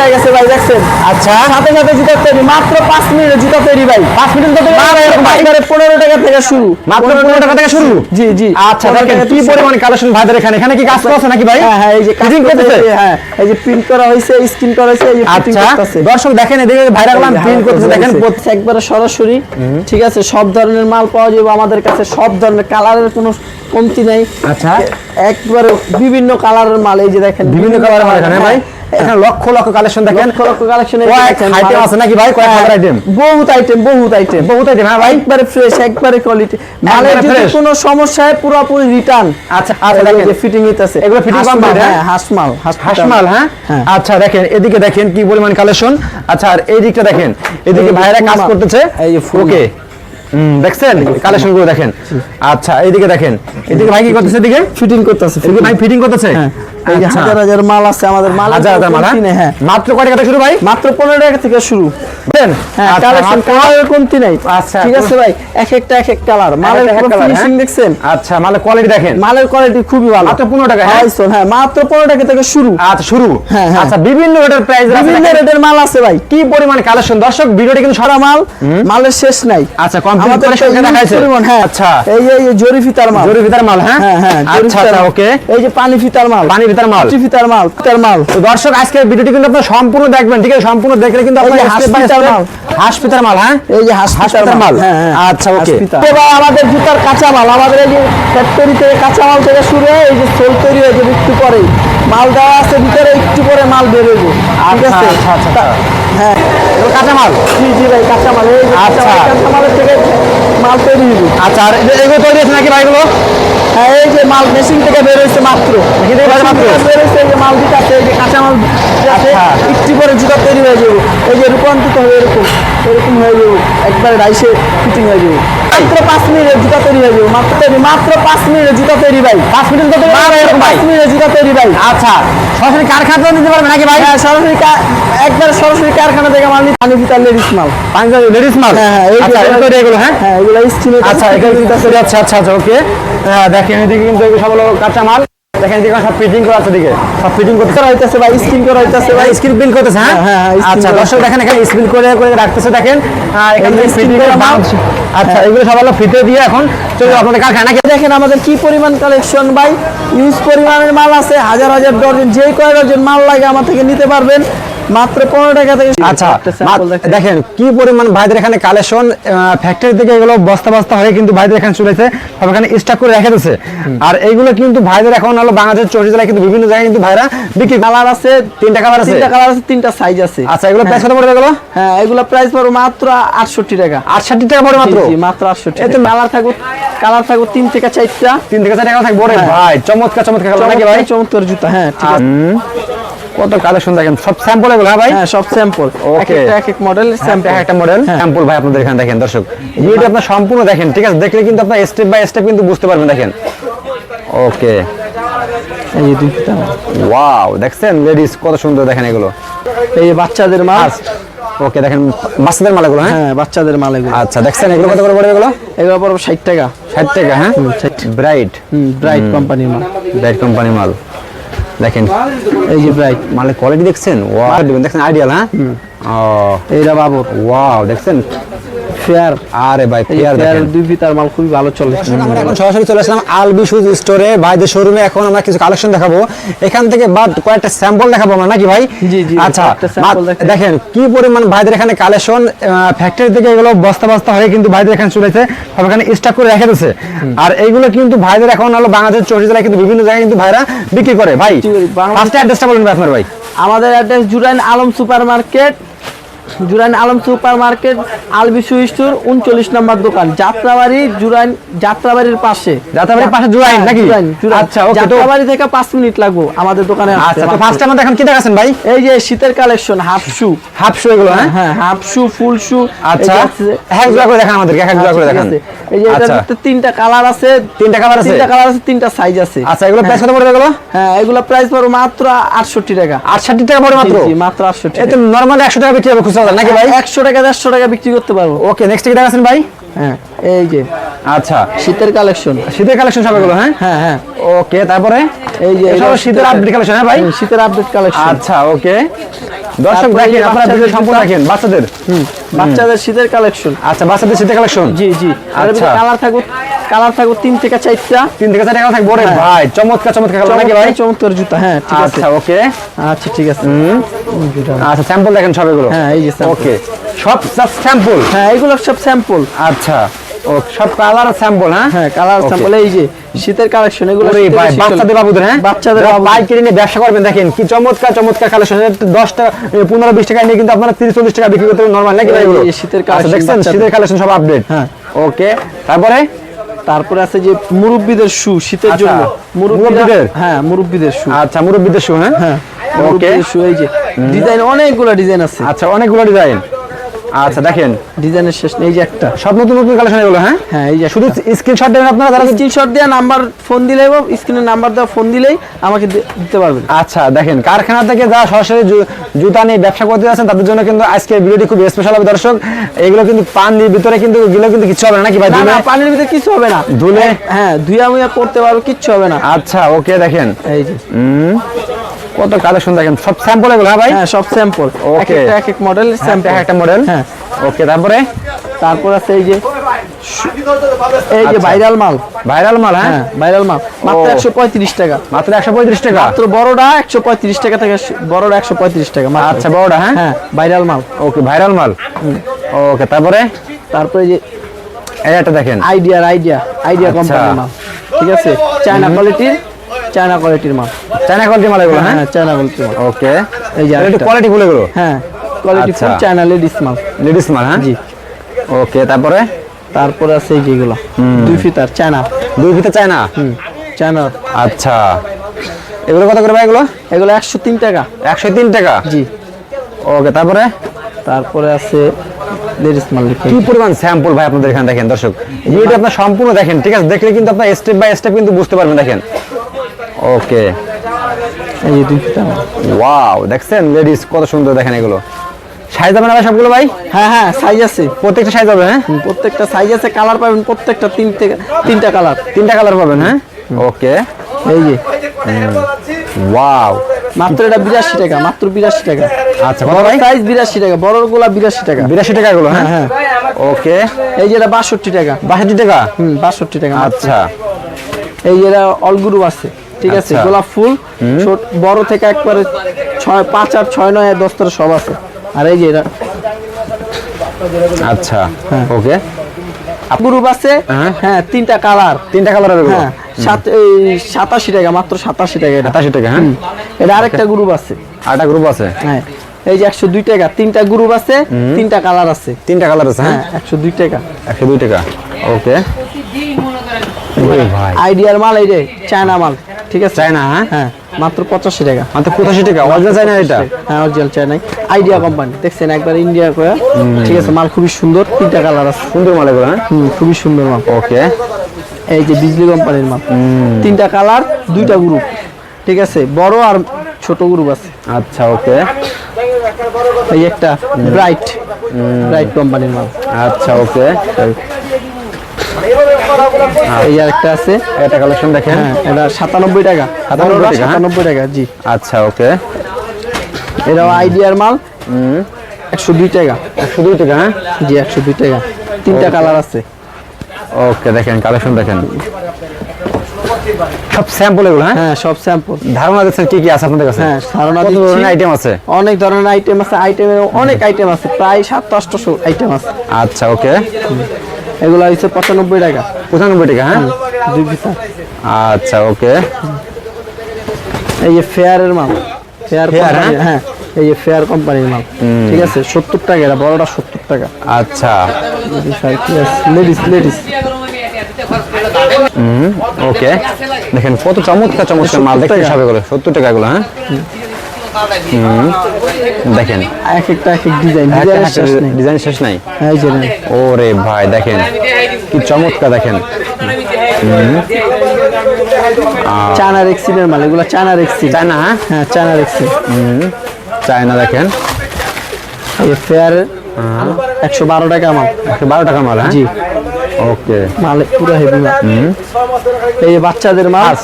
হয়ে গেছে ভাই দেখছেন? আচ্ছা। সাথে সাথে জুতা তৈরি মাত্র পাঁচ মিনিটে জুতা তৈরি ভাই। পাঁচ মিনিট পনেরো টাকা থেকে শুরু। মাত্র পনেরো টাকা থেকে শুরু? জি জি। আচ্ছা দেখেন কি পরিমাণ কালেকশন ভাইদের এখানে? এখানে কি কাজ করছে নাকি ভাই? হ্যাঁ হ্যাঁ এই যে করতেছে? হ্যাঁ এই যে প্রিন্ট করা হয়েছে স্ক্রিন করা হয়েছে এই যে আচ্ছা করতেছে। দর্শক দেখেন এদিকে ভাইরাল প্রিন্ট করতেছে দেখেন একবারে সরাসরি ঠিক আছে সব ধরনের মাল পাওয়া যাবে আমাদের কাছে সব ধরনের কালারের কোনো কমতি নাই। আচ্ছা। একবারে বিভিন্ন কালারের মাল এই যে দেখেন বিভিন্ন কালারের মাল এখানে ভাই। এখানে লক্ষ লক্ষ কালেকশন দেখেন। লক্ষ লক্ষ কালেকশন item আছে নাকি ভাই? কয়েক হাজার item? বহুত আইটেম বহুত আইটেম বহুত item, হ্যাঁ ভাই? একবারে ফ্রেশ একবারে কোয়ালিটি মালের যদি কোনো সমস্যা হয় পুরোপুরি রিটার্ন আচ্ছা, আচ্ছা, দেখেন। ফিটিং হইতাছে এগুলো fitting complete, হ্যাঁ? হ্যাঁ? হাসমাল হাসমাল। হ্যাঁ? হ্যাঁ। আচ্ছা দেখেন এদিকে দেখেন কি পরিমাণ কালেকশন আচ্ছা আর এই দিকটা দেখেন। এদিকে ভাইরা কাজ করতেছে। এই ওকে দেখছেন? কালেকশনগুলো দেখেন। আচ্ছা এইদিকে দেখেন। এদিকে ভাই কি করতেছে এদিকে? ফিটিং করতেছে ভাই ফিটিং করতেছে? হ্যাঁ। আচ্ছা। হাজার হাজার মাল আছে আমাদের মাল হাজার হাজার মাল হ্যাঁ? মাত্র কয় টাকা শুরু ভাই? মাত্র পনেরো টাকা থেকে শুরু। বুঝলেন আচ্ছা, কালেকশন কালারের কমতি নাই। আচ্ছা, ঠিক আছে ভাই এক একটা এক এক কালার মালের এক এক colour, ফিনিশিং? দেখছেন? আচ্ছা কোয়ালিটি দেখেন। মালের কোয়ালিটি খুবই ভালো। মাত্র 15 টাকা, হ্যাঁ? হ্যাঁ মাত্র পনেরো টাকা থেকে শুরু। আচ্ছা শুরু। হ্যাঁ, হ্যাঁ। আচ্ছা বিভিন্ন রেটের প্রাইস বিভিন্ন রেটের মাল আছে ভাই। কি পরিমাণ কালেকশন? দর্শক ভিডিওটি কিন্তু সারা মাল মালের শেষ নাই। আচ্ছা কমপ্লিট আমাদের হ্যাঁ। আচ্ছা। এই এই জরি ফিতার মাল। জরি ভিতর মাল হ্যাঁ? হ্যাঁ হ্যাঁ আচ্ছা ফিতার আচ্ছা মাল। ওকে এই যে পানি ফিতার মাল। পানি ভিতর মাল। পানি ফিতার মাল ফিতার মাল। তো দর্শক আজকে ভিডিওটি কিন্তু আপনারা সম্পূর্ণ দেখবেন ঠিক আছে? সম্পূর্ণ দেখলে কিন্তু আপনারা হাঁস step by পিতার step- মাল। হাঁস পিতার মাল হ্যাঁ? এই যে হাঁস হাঁস ফিতার ফিতার মাল। মাল। হ্যাঁ হ্যাঁ আচ্ছা, হাঁস okay. ফিতা। এবার আমাদের জুতার কাঁচা মাল আমাদের এই যে ফ্যাক্টরি থেকে কাঁচা মাল থেকে শুরু হয়ে এই যে সোল তৈরি হয়ে যাবে একটু পরে মাল দেওয়া আছে ভিতরে একটু পরে মাল বেরোবে ঠিক আছে? আচ্ছা, আচ্ছা, আচ্ছা। হ্যাঁ। এগুলো কাঁচা মাল জি জি ভাই কাঁচা মাল এই যে কাঁচা আচ্ছা। মাল, কাঁচা থেকে মাল তৈরি আচ্ছা আর এগুলো তৈরি আছে নাকি ভাই এগুলো হ্যাঁ এই যে মাল মেশিন থেকে বের হয়েছে মাত্র। বের হয়েছে মাত্র? বের হয়েছে এই যে মাল দিতে আছে এই যে কাঁচা মাল দিতে আছে আচ্ছা। একটু পরে জুতা তৈরি হয়ে যাবে। এই যে রূপান্তরিত হবে এরকম এরকম হয়ে যাবে। একবার রাইসে ফিটিং হয়ে যাবে। মাত্র পাঁচ মিনিটে জুতা তৈরি হয়ে যাবে। মাত্র তৈরি মাত্র পাঁচ মিনিটে জুতা তৈরি ভাই। পাঁচ মিনিট তো পাঁচ মিনিটে জুতা তৈরি ভাই। আচ্ছা সরাসরি কারখানা দিতে পারবে নাকি ভাই? হ্যাঁ সরাসরি একবার সরাসরি কারখানা থেকে মাল নিতে পানি ফিতার লেডিস মাল। পাঁচ লেডিস মাল? হ্যাঁ হ্যাঁ আচ্ছা এগুলো হ্যাঁ? হ্যাঁ এগুলো স্কিনে আচ্ছা এখানে কিন্তু আচ্ছা আচ্ছা আচ্ছা ওকে দেখেন এদিকে কিন্তু এগুলো সব হলো কাঁচা মাল। দেখেন এদিকে সব ফিটিং করা আছে এদিকে। সব ফিটিং করতে করা হইতেছে ভাই করা হইতেছে ভাই। স্ক্রিন বিল করতেছে হ্যাঁ? হ্যাঁ, হ্যাঁ, আচ্ছা দর্শক দেখেন এখানে স্ক্রিন করে করে রাখতেছে দেখেন। এখানে ফিটিং করা মাল। আচ্ছা এগুলো সব হলো ফিতে দিয়ে এখন চলো আপনাদের কারখানা দেখেন আমাদের কি পরিমাণ কালেকশন ভাই? ইউজ পরিমাণের মাল আছে হাজার হাজার ডজন যে কয় ডজন মাল লাগে আমার থেকে নিতে পারবেন। মাত্র পনেরো টাকা থেকে আচ্ছা দেখেন। কি পরিমাণ ভাইদের এখানে কালেকশন ফ্যাক্টরি থেকে এগুলো বস্তা বস্তা হয়ে কিন্তু ভাইদের এখানে চলেছে সব এখানে স্টক করে রেখে দিচ্ছে আর এইগুলো কিন্তু ভাইদের এখন হলো বাংলাদেশ চৌষট্টি জেলায় কিন্তু বিভিন্ন জায়গায় কিন্তু ভাইরা বিক্রি কালার আছে তিনটা কালার আছে। তিনটা কালার আছে তিনটা সাইজ আছে। আচ্ছা এগুলো প্রাইস কত পড়বে এগুলো? হ্যাঁ এগুলো প্রাইস পড়বে মাত্র আটষট্টি টাকা। আটষট্টি টাকা পড়ে মাত্র? জি, মাত্র আটষট্টি এই তো কালার থাকবে কালার থাকবে তিন থেকে চারটা। তিন থেকে চার টাকা থাকবে হ্যাঁ। ভাই চমৎকার চমৎকার কালার নাকি ভাই? চমৎকার জুতা হ্যাঁ ঠিক আছে। কত কালেকশন দেখেন? সব স্যাম্পল এগুলো হ্যাঁ ভাই? হ্যাঁ সব স্যাম্পল এক. একটা এক এক মডেল স্যাম্পল স্যাম্পল একটা মডেল। স্যাম্পল ভাই আপনাদের এখানে দেখেন দর্শক। ভিডিওটা আপনার সম্পূর্ণ দেখেন ঠিক আছে? দেখলে কিন্তু আপনার স্টেপ বাই স্টেপ কিন্তু বুঝতে পারবেন দেখেন। ওকে এই ওয়াও দেখছেন? লেডিস কত সুন্দর দেখেন এগুলো। এই বাচ্চাদের মাল। ওকে দেখেন বাচ্চাদের মাল এগুলো হ্যাঁ? হ্যাঁ বাচ্চাদের মাল এগুলো। আচ্ছা দেখছেন এগুলো কত করে পড়বে এগুলো? এগুলো পড়বে ষাট টাকা। ষাট টাকা হ্যাঁ? ব্রাইট হুম ব্রাইট কোম্পানির মাল। ব্রাইট কোম্পানি মাল। দেখেন এই যে ব্রাইট মালের কোয়ালিটি দেখছেন? ওয়াও দেখেন আইডিয়াল হ্যাঁ? ও এইটা বাবু ওয়াও দেখছেন? ফেয়ার। আরে ভাই ফেয়ার দেখেন। দুই ফিতার মাল খুবই ভালো চলে। আমরা এখন সরাসরি চলে আসলাম আলবি শুজ স্টোরে ভাইদের শোরুমে এখন আমরা কিছু কালেকশন দেখাবো। এখান থেকে বাদ কয়েকটা স্যাম্পল দেখাবো আমরা নাকি ভাই? জি, জি, আচ্ছা। দেখেন। কি পরিমাণ ভাইদের এখানে কালেকশন ফ্যাক্টরি থেকে এগুলো বস্তা বস্তা হয়ে কিন্তু ভাইদের এখানে চলেছে সব এখানে স্টক করে রেখে দিচ্ছে আর এইগুলো কিন্তু ভাইদের এখন হলো বাংলাদেশ চৌষট্টি জেলায় কিন্তু বিভিন্ন জায়গায় কিন্তু ভাইরা বিক্রি করে। ভাই ফার্স্ট অ্যাড্রেসটা বলুন ভাই আপনার ভাই। আমাদের address Jurain Alam super market Jurain Alam super market Albi shoe store উনচল্লিশ নম্বর দোকান। যাত্রাবাড়ি জুরাইন যাত্রাবাড়ির পাশে। যাত্রাবাড়ির পাশে জুরাইন হ্যাঁ, নাকি? আচ্ছা, যাত্রাবাড়ি থেকে পাঁচ মিনিট লাগবো আমাদের দোকানে আচ্ছা তো ফার্স্ট আমাদের এখন কি দেখাচ্ছেন ভাই? এই যে শীতের collection half shoe. Half shoe এগুলো হ্যাঁ? হ্যাঁ হাফ শু ফুল শু। আচ্ছা এক জোড়া করে দেখান আমাদেরকে এক এক জোড়া করে দেখান। এই যে এটার আচ্ছা। ভিতরে তিনটা কালার আছে। তিনটা কালার আছে? তিনটা কালার আছে তিনটা সাইজ আছে। আচ্ছা এগুলো প্রাইস কত পড়বে এগুলো? হ্যাঁ এগুলো প্রাইস পড়বে মাত্র আটষট্টি টাকা। আটষট্টি টাকা পড়ে মাত্র? জি, মাত্র আটষট্টি এই তো নর্মালি একশো টাকা বিক্রি হবে বাজার নাকি ভাই? একশো টাকা দেড়শো টাকা বিক্রি করতে পারব। ওকে নেক্সট কি দেখাচ্ছেন ভাই? হ্যাঁ এই যে। আচ্ছা। শীতের কালেকশন। শীতের কালেকশন সব হ্যাঁ? হ্যাঁ হ্যাঁ। ওকে তারপরে? এই যে শীতের আপডেট কালেকশন হ্যাঁ ভাই? শীতের আপডেট কালেকশন আচ্ছা ওকে। দর্শক দেখেন আপনারা ভিডিও সম্পূর্ণ। দেখেন বাচ্চাদের। হুম, বাচ্চাদের শীতের কালেকশন আচ্ছা বাচ্চাদের শীতের কালেকশন জি জি। আচ্ছা। কালার থাকবে কালার থাকবে তিন থেকে চারটা। তিন থেকে চার টাকা থাকবে? ওরে হ্যাঁ। ভাই চমৎকার চমৎকার কালার নাকি ভাই? চমৎকার জুতা হ্যাঁ ঠিক আছে। আচ্ছা ওকে। আচ্ছা ঠিক আছে। আচ্ছা স্যাম্পল দেখেন সব এগুলো হ্যাঁ, এই যে ওকে। সব জাস্ট স্যাম্পল হ্যাঁ এগুলো সব স্যাম্পল আচ্ছা ও সব কালার স্যাম্পল হ্যাঁ? হ্যাঁ কালার স্যাম্পল এই যে শীতের কালেকশন এগুলো বাচ্চাদের বাবুদের হ্যাঁ? বাচ্চাদের। পাইকারি নিয়ে ব্যবসা করবেন দেখেন কি চমৎকার চমৎকার কালেকশন পনেরো বিশ টাকা নিয়ে কিন্তু আপনারা তিরিশ চল্লিশ টাকা বিক্রি করতে নর্মাল নাকি শীতের আচ্ছা, collection দেখছেন শীতের কালেকশন সব আপডেট হ্যাঁ। ওকে তারপরে? তারপরে আছে যে মুরব্বীদের শু শীতের আচ্ছা, জন্য। মুরব্বীদের? হ্যাঁ মুরব্বীদের শু। আচ্ছা মুরব্বীদের শু হ্যাঁ? হ্যাঁ ওকে শু এই যে ডিজাইন অনেকগুলো ডিজাইন আছে। আচ্ছা অনেকগুলো ডিজাইন। আচ্ছা দেখেন। ডিজাইনের শেষ নেই এই যে একটা। সব নতুন নতুন কালেকশন এগুলো হ্যাঁ? হ্যাঁ এই যে শুধু স্ক্রিনশট দেবেন আপনারা তারা স্ক্রিনশট দিয়ে নাম্বার ফোন দিলেই স্ক্রিনের নাম্বার দেওয়া ফোন দিলেই আমাকে দিতে পারবেন। আচ্ছা দেখেন কারখানা থেকে যারা সরাসরি জুতা নিয়ে ব্যবসা করতে যাচ্ছেন তাদের জন্য কিন্তু আজকে ভিডিওটি খুব স্পেশাল হবে দর্শক। এগুলো কিন্তু পান দিয়ে ভিতরে কিন্তু এগুলো কিন্তু কিছু হবে না নাকি ভাই না পানির ভিতরে কিছু হবে না। ধুলে? হ্যাঁ ধুয়া মুয়া করতে পারব কিচ্ছু হবে না। আচ্ছা ওকে দেখেন। এই যে। হুম কত কালেকশন দেখেন? সব স্যাম্পল এগুলো হ্যাঁ ভাই? হ্যাঁ সব স্যাম্পল এক. একটা এক এক মডেল স্যাম্পল স্যাম্পল একটা মডেল হ্যাঁ। ওকে তারপরে? তারপর আছে এই যে এই যে আচ্ছা। ভাইরাল মাল। ভাইরাল মাল হ্যাঁ? হ্যাঁ ভাইরাল মাল। মাত্র ও। একশো পঁয়ত্রিশ টাকা। মাত্র একশো পঁয়ত্রিশ টাকা? মাত্র বড়টা একশো পঁয়ত্রিশ টাকা থেকে বড়টা একশো পঁয়ত্রিশ টাকা মাত্র। আচ্ছা বড়টা হ্যাঁ? হ্যাঁ ভাইরাল মাল। ওকে ভাইরাল মাল। ওকে তারপরে? তারপরে যে একটা দেখেন। আইডিয়ার আইডিয়া আইডিয়া আচ্ছা। কোম্পানির মাল। ঠিক আছে? চায়না কোয়ালিটির চায়না কোয়ালিটির মাল। চায়না কোয়ালিটি মাল এগুলো হ্যাঁ হ্যাঁ? চায়না কোয়ালিটির মাল। ওকে এই যে একটু কোয়ালিটি এগুলো? হ্যাঁ কোয়ালিটি আচ্ছা। ফুল চায়না লেডিস মাল। লেডিস মাল হ্যাঁ? জি। ওকে তারপরে? তারপরে আছে এই যেগুলো দুই ফিতার চায়না। দুই ফিতে চায়না? হুম চায়না। আচ্ছা। এগুলো কত করে ভাই এগুলো? এগুলো একশো তিন টাকা। একশো তিন টাকা? জি। ওকে তারপরে? তারপরে আছে লেডিস মাল কি পরিমাণ স্যাম্পল ভাই আপনাদের এখানে দেখেন দর্শক? ভিডিওটা আপনার সম্পূর্ণ দেখেন ঠিক আছে? দেখলে কিন্তু আপনার স্টেপ বাই স্টেপ কিন্তু বুঝতে পারবেন দেখেন। ওকে এই যে দুই ফিতার মাল। ওয়াও দেখছেন? লেডিস কত সুন্দর দেখেন এগুলো। সাইজ হবে না ভাই সবগুলো ভাই? হ্যাঁ হ্যাঁ সাইজ আছে। প্রত্যেকটা সাইজ হবে হ্যাঁ? প্রত্যেকটা সাইজ আছে কালার পাবেন প্রত্যেকটা তিন থেকে তিনটা কালার তিনটা কালার পাবেন হ্যাঁ? ওকে এই যে। ওয়াও মাত্র এটা বিরাশি টাকা মাত্র বিরাশি টাকা। আচ্ছা কত ভাই? সাইজ বিরাশি টাকা বড়গুলা বিরাশি টাকা। বিরাশি টাকা এগুলো হ্যাঁ? হ্যাঁ ওকে এই যে এটা বাষট্টি টাকা। বাষট্টি টাকা? হুম বাষট্টি টাকা আচ্ছা। এই যে এটা অলগুরু আছে। ঠিক আছে? আচ্ছা। গোলাপ ফুল ছোট বড় থেকে একবারে ছয় পাঁচ আর ছয় নয় আর দশ তেরো সব আছে। আর এই যে এটা। আচ্ছা হ্যাঁ। ওকে। গ্রুপ আছে? হ্যাঁ। হ্যাঁ তিনটা কালার। তিনটা কালার হ্যাঁ সাত সাতাশি টাকা মাত্র সাতাশি টাকা এটা। আটাশি টাকা হ্যাঁ। এটা আরেকটা গ্রুপ আছে। আটা গ্রুপ আছে? হ্যাঁ। এই যে একশো দুই টাকা তিনটা গ্রুপ আছে তিনটা কালার আছে। তিনটা কালার আছে হ্যাঁ? হ্যাঁ একশো দুই টাকা। একশো দুই টাকা ওকে। আইডিয়ার মাল এই যে চায়না মাল। ঠিক আছে? চায়না হ্যাঁ? হ্যাঁ। মাত্র পঁচাশি টাকা। মাত্র পঁচাশি টাকা। অরিজিনাল চায়না এটা? হ্যাঁ অরিজিনাল চায়না আইডিয়া কোম্পানি দেখছেন একবার ইন্ডিয়া করে। ঠিক আছে মাল খুবই সুন্দর তিনটা কালার আছে। সুন্দর মাল এগুলো হ্যাঁ? খুবই সুন্দর মাল। ওকে এই যে বিজলি কোম্পানির মাল। তিনটা কালার দুইটা গ্রুপ ঠিক আছে বড় আর ছোট গ্রুপ আছে। আচ্ছা ওকে এই একটা ব্রাইট ব্রাইট কোম্পানির মাল। আচ্ছা ওকে এই আর একটা আছে এটা কালেকশন দেখেন। হ্যাঁ এটা সাতানব্বই টাকা। 97 টাকা, হ্যাঁ? সাতানব্বই টাকা জি। আচ্ছা ওকে। এটাও আইডিয়ার মাল। টাকা। একশো দুই টাকা হ্যাঁ? জি একশো দুই টাকা। তিনটা কালার আছে। ওকে দেখেন কালেকশন দেখেন। সব স্যাম্পল এগুলো হ্যাঁ? হ্যাঁ সব স্যাম্পল ধারণা দিচ্ছেন কি কি আছে আপনাদের কাছে? হ্যাঁ ধারণা দিচ্ছি ধরনের আইটেম আছে? অনেক ধরনের আইটেম আছে আইটেমে অনেক আইটেম আছে প্রায় সাত আটশো আইটেম আছে। আচ্ছা ওকে। এগুলো হচ্ছে পঁচানব্বই টাকা। পঁচানব্বই টাকা হ্যাঁ? দুই পিসা। আচ্ছা ওকে। এই যে ফেয়ারের মাল। ফেয়ার Fair, কোম্পানি হ্যাঁ? এই যে ফেয়ার কোম্পানির মাল। ঠিক আছে সত্তর টাকা এটা বড়টা সত্তর টাকা। আচ্ছা। Ladies ladies okay. দেখেন কত চমৎকার চমৎকার মাল দেখতে 70 টাকা। সব এগুলো সত্তর টাকা এগুলো হ্যাঁ দেখেন। এক একটা এক এক ডিজাইন ডিজাইনের শেষ নেই। ডিজাইন শেষ নাই? হ্যাঁ, এই যে। ওরে ভাই দেখেন। কি চমৎকার দেখেন। চায়নার এক্সিলের মাল এগুলো চায়নার এক্সিল চায়না হ্যাঁ? হ্যাঁ চায়নার এক্সিল চায়না দেখেন। এই ফেয়ার একশো বারো টাকা মাল। একশো বারো টাকা মাল হ্যাঁ? জি। ওকে। মাল পুরো হেভি মাল। এই বাচ্চাদের মাল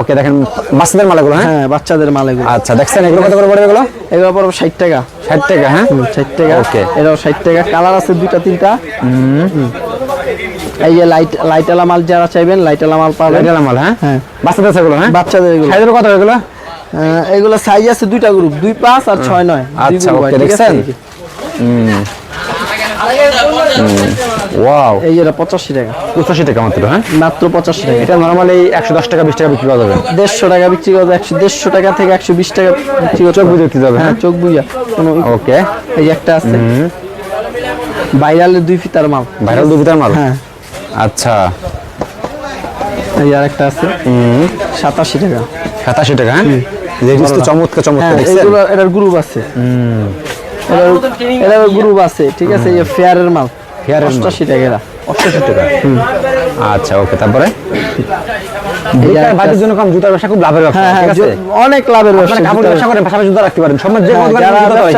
ওকে দেখেন বাচ্চাদের মালাগুলো হ্যাঁ? হ্যাঁ বাচ্চাদের মাল এগুলো আচ্ছা দেখছেন এগুলো কত করে পড়বে এগুলো? এগুলো পড়বে ষাট টাকা। ষাট টাকা হ্যাঁ? ষাট টাকা। Okay. এটাও ষাট টাকা। কালার আছে দুইটা তিনটা। হুম। এই যে লাইট লাইটালা মাল যারা চাইবেন লাইটালা মাল পাবেন। এটা মাল হ্যাঁ? হ্যাঁ। বাচ্চাদের এগুলো হ্যাঁ? বাচ্চাদের এগুলো। সাইজের কত এগুলো? এগুলো সাইজ আছে দুইটা গ্রুপ দুই পাঁচ আর ছয় নয়। আচ্ছা, আছে? দেখছেন? ওয়াও এই যে এটা পঁচাশি টাকা। পঁচাশি টাকা মাত্র হ্যাঁ? মাত্র পঁচাশি টাকা। এটা নর্মালি একশো দশ টাকা বিশ টাকা বিক্রি করা যাবে। দেড়শো টাকা বিক্রি করবে একশো দেড়শো টাকা থেকে একশো বিশ টাকা বিক্রি চোখ বুঝে কি যাবে হ্যাঁ হ্যাঁ? চোখ বুঝা। ওকে এই একটা আছে। ভাইরালের দুই ফিতার মাল। ভাইরাল দুবিতার মাল? হ্যাঁ। আচ্ছা। এই যে আরেকটা আছে। সাতাশি টাকা। সাতাশি টাকা হ্যাঁ? চমৎকার চমৎকার হ্যাঁ এটার গ্রুপ আছে। এটার এটার গ্রুপ আছে। ঠিক আছে এই ফেয়ারের মাল। ফেয়ারের। অষ্টাশি টাকা অষ্টাশি টাকা। আচ্ছা ওকে তারপরে? এই জন্য কম জুতার ব্যবসা খুব লাভের ব্যবসা হ্যাঁ হ্যাঁ ঠিক আছে? জ- অনেক লাভের ব্যবসা কাপড় ব্যবসা করেন পাশাপাশি জুতা রাখতে পারেন। সব যে হ্যাঁ,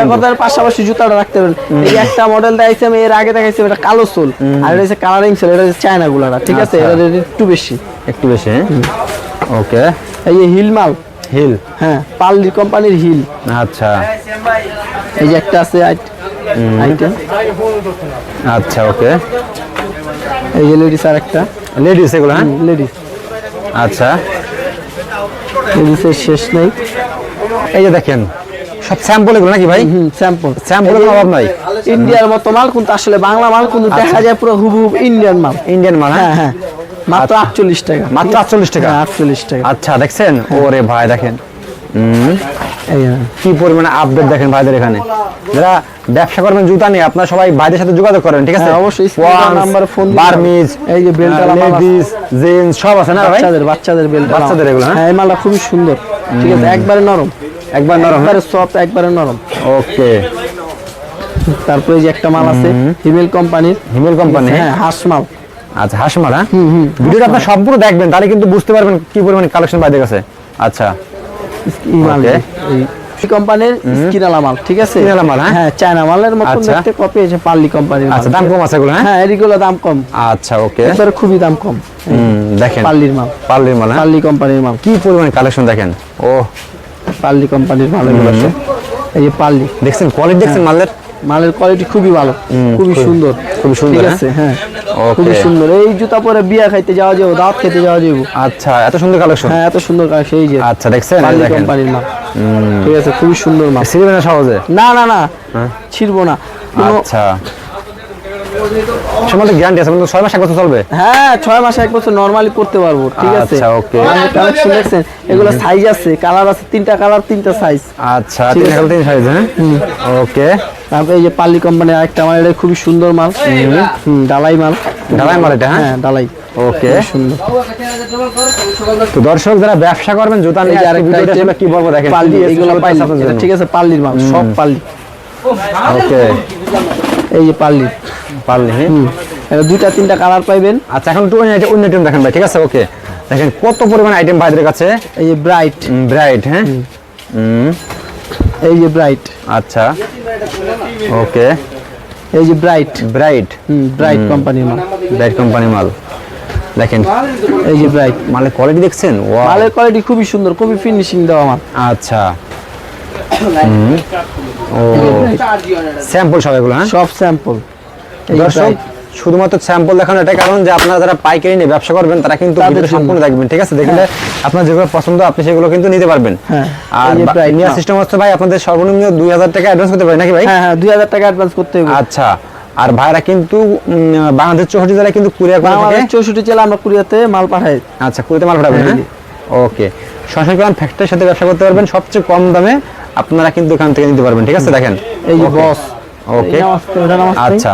ব্যবসা পাশাপাশি জুতাটা রাখতে পারেন। এই একটা মডেল দেখাইছি আমি এর আগে দেখাইছি এটা কালো সোল আর এটা হচ্ছে কালারিং সোল এটা হচ্ছে চায়না গুলাটা ঠিক আছে? আচ্ছা। এটা একটু বেশি। একটু বেশি ওকে। এই হিল মাল। হিল। হ্যাঁ পার্লি কোম্পানির হিল। আচ্ছা। এই যে একটা আছে আইটেম। আচ্ছা ওকে। এই যে লেডিস আর একটা। লেডিস এগুলো হ্যাঁ? লেডিস। আচ্ছা। লেডিসের শেষ নেই। এই যে দেখেন সব স্যাম্পল এগুলো নাকি ভাই? হুম স্যাম্পল স্যাম্পলের কোনো অভাব নাই? ইন্ডিয়ার মতো মাল কিন্তু আসলে বাংলা মাল কিন্তু দেখা যায় পুরো হুবহু ইন্ডিয়ান মাল। ইন্ডিয়ান মাল হ্যাঁ? হ্যাঁ হ্যাঁ। মাত্র আটচল্লিশ টাকা। মাত্র আটচল্লিশ টাকা? হ্যাঁ আটচল্লিশ টাকা। আচ্ছা দেখছেন? ওরে ভাই দেখেন। হ্যাঁ। কি পরিমাণে আপডেট দেখেন ভাইদের এখানে? যারা ব্যবসা করবেন জুতা নিয়ে আপনারা সবাই ভাইদের সাথে যোগাযোগ করেন ঠিক আছে? হ্যাঁ, অবশ্যই নাম্বারে ফোন বার্মিজ এই যে আছে। লেডিস সব আছে না ভাই? বাচ্চাদের বাচ্চাদের বেল্ট বাচ্চাদের এগুলো, হ্যাঁ? হ্যাঁ এই মালটা খুবই সুন্দর। ঠিক আছে একবারে নরম। একবার নরম একবারে সফট একবারে নরম। ওকে। তারপরে যে একটা মাল আছে হিমেল কোম্পানির হিমেল কোম্পানি হ্যাঁ? হাঁস মাল। আচ্ছা হাসমার হ্যাঁ? ভিডিওটা আপনার সম্পূর্ণ দেখবেন তাহলে কিন্তু বুঝতে পারবেন কি পরিমাণে কালেকশন বাইরে গেছে আচ্ছা। মাল কোম্পানির স্কিনালা মাল ঠিক আছে? মাল, হ্যাঁ? হ্যাঁ চায়না মালের মতন আচ্ছা। দেখতে কপি আছে পার্লি কোম্পানির আচ্ছা দাম কম আছে এগুলো হ্যাঁ? হ্যাঁ এগুলো দাম কম। আচ্ছা ওকে এবারে খুবই দাম কম। হুম দেখেন। পার্লির মাল। পার্লির মাল হ্যাঁ? পার্লি কোম্পানির মাল। কি পরিমাণে কালেকশন দেখেন? ও। পার্লি কোম্পানির মাল এগুলো সব। এই যে পার্লি দেখছেন কোয়ালিটি দেখছেন মালের? মালের কোয়ালিটি খুবই ভালো। খুবই সুন্দর। খুবই সুন্দর, ঠিক? আছে হ্যাঁ. খুবই সুন্দর। এই জুতা পরে বিয়া খাইতে যাওয়া যাব দাঁত খেতে যাওয়া যাব আচ্ছা এত সুন্দর কালেকশন হ্যাঁ এত সুন্দর কালেকশন এই যে আচ্ছা দেখছেন? কোম্পানির মাল। ঠিক আছে খুবই সুন্দর মাল। সিরিবে না সহজে? না না না ছিড়বো না। আচ্ছা। গ্যারান্টি আছে মানে ছয় মাস এক বছর চলবে? হ্যাঁ ছয় মাসে এক বছর নরমালি করতে পারব ঠিক আছে? আচ্ছা, okay. কালেকশন দেখছেন এগুলো সাইজ আছে কালার আছে তিনটা কালার তিনটা সাইজ আচ্ছা। তিন সাইজ হ্যাঁ? ওকে তারপরে এই যে কোম্পানির আরেকটা এটা খুবই সুন্দর মাল। হুম। ডালাই মাল। ডালাই মাল এটা, হ্যাঁ? হ্যাঁ ডালাই। ওকে সুন্দর। তো দর্শক যারা ব্যবসা করবেন জুতা নিয়ে আরেকটা কি বলব দেখেন খুবই এগুলো আপনাদের ঠিক আছে পাল্লির মাল সব পাল্লি। ওকে এই যে পার্লি পারলি হ্যাঁ দুইটা তিনটা কালার পাইবেন। আচ্ছা এখন একটু অন্য অন্য আইটেম দেখেন ভাই ঠিক আছে? ওকে। দেখেন কত পরিমাণ আইটেম ভাইদের কাছে? এই যে ব্রাইট ব্রাইট হ্যাঁ? এই যে ব্রাইট আচ্ছা। ওকে। এই যে ব্রাইট ব্রাইট ব্রাইট কোম্পানির মাল। ব্রাইট কোম্পানি মাল। দেখেন। এই যে ব্রাইট মালের কোয়ালিটি দেখছেন? মালের কোয়ালিটি খুবই সুন্দর খুবই ফিনিশিং দেওয়া মাল। আচ্ছা। ও। স্যাম্পল সব এগুলো হ্যাঁ? সব স্যাম্পল দর্শক শুধুমাত্র স্যাম্পল দেখানো এটা কারণ যে আপনারা যারা পাইকারি নিয়ে ব্যবসা করবেন তারা কিন্তু। সম্পূর্ণ দেখবেন ঠিক আছে? দেখলে আপনার যেগুলো পছন্দ আপনি সেগুলো কিন্তু নিতে পারবেন। হ্যাঁ, আর। সিস্টেম হচ্ছে ভাই আপনাদের সর্বনিম্ন দুই হাজার টাকা অ্যাডভান্স করতে নাকি ভাই? হ্যাঁ হ্যাঁ দুই হাজার টাকা অ্যাডভান্স করতে হবে। আচ্ছা আর ভাইরা কিন্তু বাংলাদেশ চৌষট্টি জেলায় কিন্তু কুরিয়ার বাংলাদেশ চৌষট্টি জেলা আমরা কুরিয়াতে মাল পাঠাই। আচ্ছা কুরিয়াতে মাল পাঠাবেন হ্যাঁ ওকে। সরাসরি কারণ ফ্যাক্টরির সাথে ব্যবসা করতে পারবেন। সবচেয়ে কম দামে আপনারা কিন্তু এখান থেকে নিতে পারবেন ঠিক আছে? দেখেন। এই বস ওকে। আচ্ছা।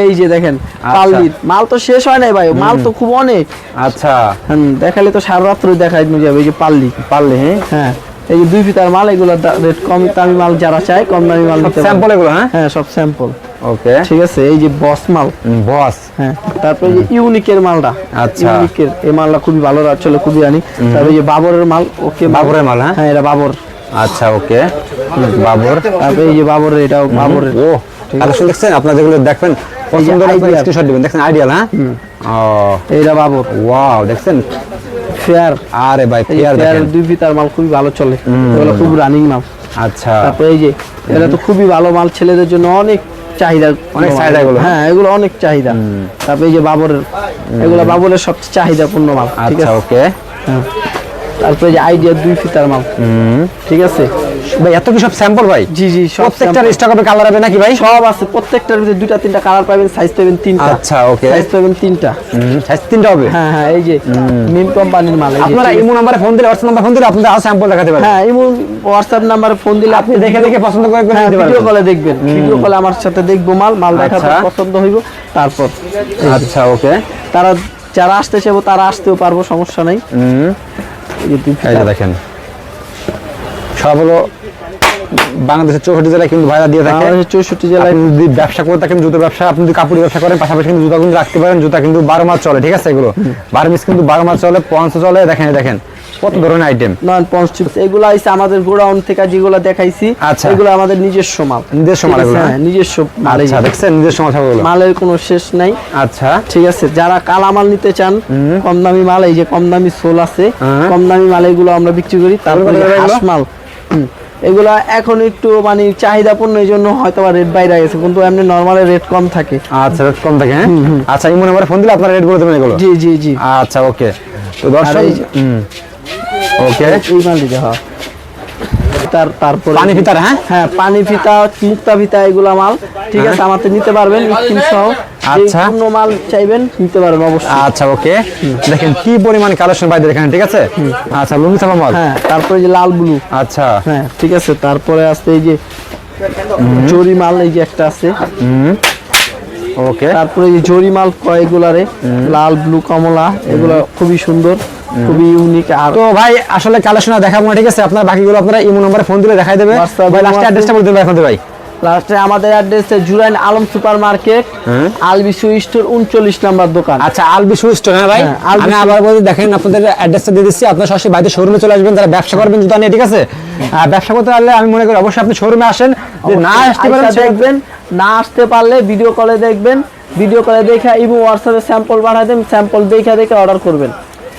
এই যে দেখেন পাল্লির মাল তো শেষ হয় নাই ভাই মাল তো খুব অনেক। আচ্ছা। হুম, দেখালে তো সারা রাত্র দেখাই যাবে এই যে পাল্লি। পারলে হ্যাঁ? হ্যাঁ এই যে দুই ফিতার মাল এগুলো রেট কম দামি মাল যারা চায় কম দামি মাল নিতে স্যাম্পল এগুলো হ্যাঁ? হ্যাঁ সব স্যাম্পল ওকে। ঠিক আছে এই যে বস মাল। বস। হ্যাঁ তারপরে যে ইউনিকের মালটা। আচ্ছা। ইউনিকের এই মালটা খুবই ভালো চলে খুবই আনি তারপরে যে বাবরের মাল ওকে বাবরের মাল, হ্যাঁ? হ্যাঁ এটা বাবর। আচ্ছা ওকে। বাবর। তারপরে এই যে বাবরের এটাও বাবরের। ও কালেকশন দেখছেন আপনারা যেগুলো দেখবেন পছন্দ আপনারা স্ক্রিনশট দিবেন। দেখছেন আইডিয়াল হ্যাঁ? ও। এইটা বাবর। ওয়াও দেখছেন? ফেয়ার আরে ভাই ফেয়ার দেখেন। দুই ফিতার মাল খুবই ভালো চলে। এগুলো খুব রানিং মাল। আচ্ছা। তারপরে এই যে এটা তো খুবই ভালো মাল ছেলেদের জন্য অনেক চাহিদা অনেক চাহিদা এগুলো। হ্যাঁ এগুলো অনেক চাহিদা। তারপরে এই যে বাবরের এগুলো বাবরের সবচেয়ে চাহিদাপূর্ণ মাল ঠিক আচ্ছা আছে? ওকে হ্যাঁ। তারপরে যে আইডিয়া দুই ফিতার মাল। ঠিক আছে? ভাই এত কি সব স্যাম্পল ভাই? জি জি সব প্রত্যেকটার স্টক হবে কালার হবে নাকি ভাই? সব আছে প্রত্যেকটার ভিতরে দুইটা তিনটা কালার পাবেন সাইজ পাবেন তিনটা। আচ্ছা, okay. সাইজ পাবেন তিনটা। সাইজ তিনটা হবে? হ্যাঁ হ্যাঁ এই যে মিম কোম্পানির মাল আপনারা ইমো নাম্বারে ফোন দিলে হোয়াটসঅ্যাপ নাম্বার ফোন দিলে স্যাম্পল দেখাতে পারবেন। হ্যাঁ ইমো হোয়াটসঅ্যাপ নাম্বারে ফোন দিলে আপনি দেখে দেখে পছন্দ করে করে হ্যাঁ নিতে ভিডিও কলে দেখবেন। ভিডিও কলে আমার সাথে দেখব মাল মাল আচ্ছা। পছন্দ হইব তারপর। আচ্ছা ওকে তারা যারা আসতে চাইব তারা আসতেও পারব সমস্যা নাই। দেখেন। সব হলো বাংলাদেশের চৌষট্টি জেলায় কিন্তু ভাইরা দিয়ে থাকে। চৌষট্টি জেলায় যদি ব্যবসা করে থাকেন জুতো ব্যবসা আপনি যদি কাপড় ব্যবসা করেন পাশাপাশি কিন্তু জুতা কিন্তু রাখতে পারেন জুতা কিন্তু বারো মাস চলে ঠিক আছে এগুলো? বারো মাস কিন্তু বারো মাস চলে পঞ্চ চলে দেখেন দেখেন কত ধরনের আইটেম নন এগুলো আমাদের গোডাউন থেকে যেগুলো দেখাইছি আচ্ছা। এগুলো আমাদের নিজস্ব মাল। নিজস্ব মাল? এগুলো, হ্যাঁ নিজস্ব মাল আচ্ছা দেখছেন নিজস্ব মাথাগুলো মালের কোনো শেষ নাই। আচ্ছা। ঠিক আছে যারা কালামাল নিতে চান কম দামি মাল এই যে কম দামি সোল আছে কম দামি মাল এগুলো আমরা বিক্রি করি তারপরে হাঁস মাল। এগুলা এখন একটু মানে চাহিদা পূর্ণ এই জন্য হয়তো বা রেট বাইরে গেছে কিন্তু এমনি নর্মালি রেট কম থাকে। আচ্ছা রেট কম থাকে হ্যাঁ? আচ্ছা মনে করে ফোন দিলে আপনারা রেট বলে দেবেন এগুলো? জি জি জি। আচ্ছা ওকে তো দর্শক ওকে এই মাল দিতে হয় তার তারপরে পানি ফিতার হ্যাঁ? হ্যাঁ পানি ফিতা মুক্তা ফিতা এগুলা মাল ঠিক আছে আমাদের নিতে পারবেন স্ক্রিন সহ। আচ্ছা। মাল চাইবেন নিতে পারবেন অবশ্যই। আচ্ছা ওকে। দেখেন কি পরিমাণ কালেকশন এখানে ঠিক আছে? আচ্ছা লুঙ্গি ছাপা মাল? হ্যাঁ তারপরে যে লাল ব্লু। আচ্ছা। হ্যাঁ ঠিক আছে তারপরে আসতে এই যে জরি মাল এই যে একটা আছে। ওকে। তারপরে এই জরি মাল কয়েকগুলারে লাল ব্লু কমলা এগুলো খুবই সুন্দর। খুবই ইউনিক আর তো ভাই আসলে কালেকশন দেখাবো না ঠিক আছে? আপনার বাকিগুলো আপনারা ইমো নাম্বারে ফোন দিলে দেখাই দেবে। ভাই লাস্টে। অ্যাড্রেসটা বলে দেবেন এখন ভাই। লাস্টে আমাদের address Jurain Alam super market Albi shoe store উনচল্লিশ নাম্বার দোকান। আচ্ছা আলবি শু স্টোর হ্যাঁ ভাই? হ্যাঁ, আমি আবার বলি দেখেন আপনাদের অ্যাড্রেসটা দিয়ে দিচ্ছি। আপনার সরাসরি বাড়িতে শোরুমে চলে আসবেন যারা ব্যবসা করবেন জুতা নিয়ে ঠিক আছে? আর ব্যবসা করতে পারলে আমি মনে করি অবশ্যই আপনি শোরুমে আসেন। যে না আসতে পারেন দেখবেন না আসতে পারলে ভিডিও কলে দেখবেন। ভিডিও কলে দেখে ইমো হোয়াটসঅ্যাপে স্যাম্পল পাঠাই দেন স্যাম্পল দেখে দেখে অর্ডার করবেন।